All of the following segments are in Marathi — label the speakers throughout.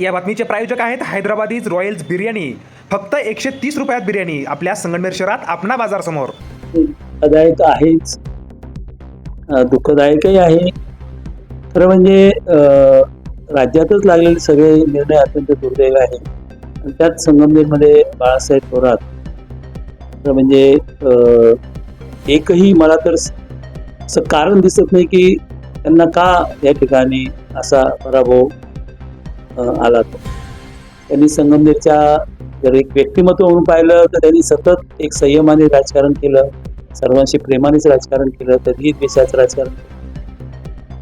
Speaker 1: या बातमीचे प्रायोजक आहेत हैदराबादीज रॉयल्स बिर्याणी. फक्त एकशे तीस रुपयात बिर्याणी आपल्या संगमनेर शहरात आपणा बाजार
Speaker 2: समोर. दुःखदायक आहेच. दुःखदायकही आहे. खरं म्हणजे राज्यातच लागलेले सगळे निर्णय अत्यंत दुर्दैव आहे. आणि त्यात संगमनेरमध्ये बाळासाहेब थोरात. खरं म्हणजे एकही मला तर स- असं कारण दिसत नाही की त्यांना का या ठिकाणी असा पराभव आला तो. त्यांनी संगमनेरच्या जर एक व्यक्तिमत्व म्हणून पाहिलं तर त्यांनी सतत एक संयमाने राजकारण केलं सर्वांशी प्रेमानेच राजकारण केलं कधीही द्वेषाचं राजकारण केलं.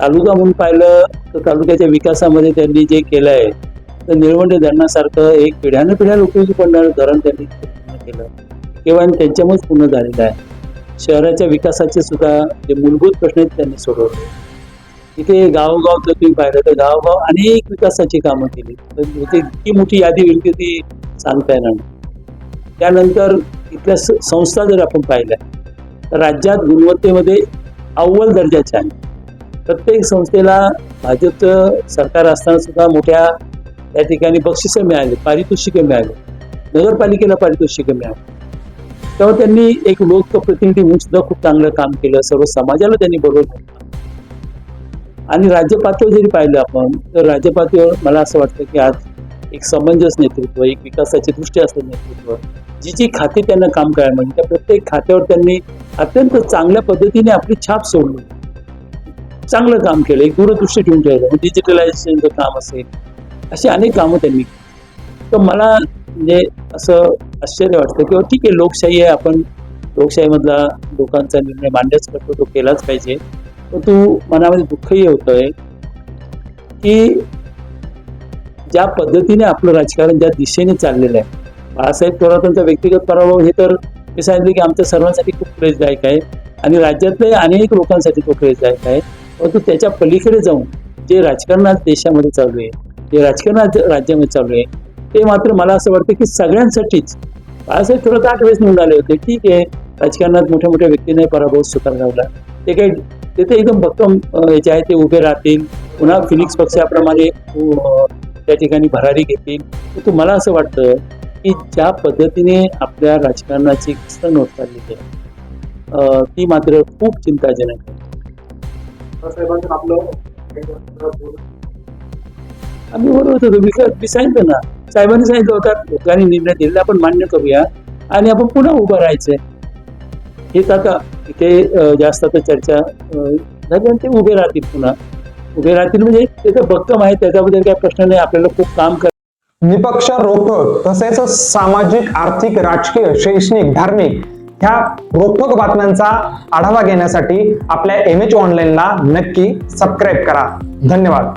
Speaker 2: तालुका म्हणून पाहिलं तर तालुक्याच्या विकासामध्ये त्यांनी जे केलं आहे तर निळवंडे धरणासारखं एक पिढ्यानं पिढ्या उपयोगी पडणारं धरण त्यांनी केलं. केवळ त्यांच्यामुळेच पूर्ण झालेलं आहे. शहराच्या विकासाचे सुद्धा जे मूलभूत प्रश्न आहेत त्यांनी सोडवले. इथे गावोगाव जर तुम्ही पाहिलं तर गावोगाव अनेक विकासाची कामं केली. तर इथे इतकी मोठी यादी होईल की ती सांगता येणार नाही. त्यानंतर इथल्या संस्था जर आपण पाहिल्या तर राज्यात गुणवत्तेमध्ये अव्वल दर्जाच्या आहे. प्रत्येक संस्थेला भाजपचं सरकार असताना सुद्धा मोठ्या त्या ठिकाणी बक्षिसं मिळाली पारितोषिकं मिळाली. नगरपालिकेला पारितोषिकं मिळाली. तेव्हा त्यांनी एक लोकप्रतिनिधी म्हणून सुद्धा खूप चांगलं काम केलं. सर्व समाजाला त्यांनी बरोबर घेतलं आणि राज्य पातळीवर जरी पाहिलं आपण तर राज्य पातळीवर मला असं वाटतं की आज एक समंजस नेतृत्व एक विकासाची दृष्टी असलेलं नेतृत्व जी जी खाती त्यांना काम करायला म्हणजे त्या प्रत्येक खात्यावर त्यांनी अत्यंत चांगल्या पद्धतीने आपली छाप सोडली चांगलं काम केलं एक दूरदृष्टी ठेवून ठेवलं म्हणजे डिजिटलायझेशनचं काम असेल अशी अनेक कामं त्यांनी केली. तर मला म्हणजे असं आश्चर्य वाटतं किंवा ठीक आहे लोकशाही आहे आपण लोकशाहीमधला लोकांचा निर्णय मांडच करतो तो केलाच पाहिजे परंतु मनामध्ये दुःखही होतंय की ज्या पद्धतीने आपलं राजकारण ज्या दिशेने चाललेलं आहे. बाळासाहेब थोरातांचा व्यक्तिगत पराभव हे तर मी सांगितलं की आमच्या सर्वांसाठी खूप प्रेसदायक आहे आणि राज्यातल्या अनेक लोकांसाठी तो प्रेसदायक आहे. परंतु त्याच्या पलीकडे जाऊन जे राजकारण आज देशामध्ये चालू आहे जे राजकारण आज राज्यामध्ये चालू आहे ते मात्र मला असं वाटतं की सगळ्यांसाठीच बाळासाहेब थोरात आठ वेळेस निवडून आले होते. ठीक आहे राजकारणात मोठ्या मोठ्या व्यक्तीने पराभव स्वीकारला ते काही ते तर एकदम भक्कम याचे आहे ते उभे राहतील. पुन्हा फिनिक्स पक्षाप्रमाणे त्या ठिकाणी भरारी घेतील. तर मला असं वाटतं की ज्या पद्धतीने आपल्या राजकारणाची घसरण होत चाललेली आहे ती मात्र खूप चिंताजनक आहे. आम्ही बरोबर होतो मी मी सांगितलं ना. साहेबांनी सांगितलं होतं लोकांनी निर्णय दिलेला आपण मान्य करूया. आणि आपण पुन्हा उभं राहायचंय. हेच आता तिथे जास्त आता चर्चा झाली आणि ते उभे राहतील पुन्हा. उभे राहतील म्हणजे त्याचं भक्कम आहे त्याच्याबद्दल काही प्रश्न नाही आपल्याला खूप काम कर
Speaker 3: निपक्ष रोखोक तसेच सामाजिक आर्थिक राजकीय शैक्षणिक धार्मिक ह्या रोखोक बातम्यांचा आढावा घेण्यासाठी आपल्या एम एच ऑनलाईनला नक्की सबस्क्राईब करा. धन्यवाद.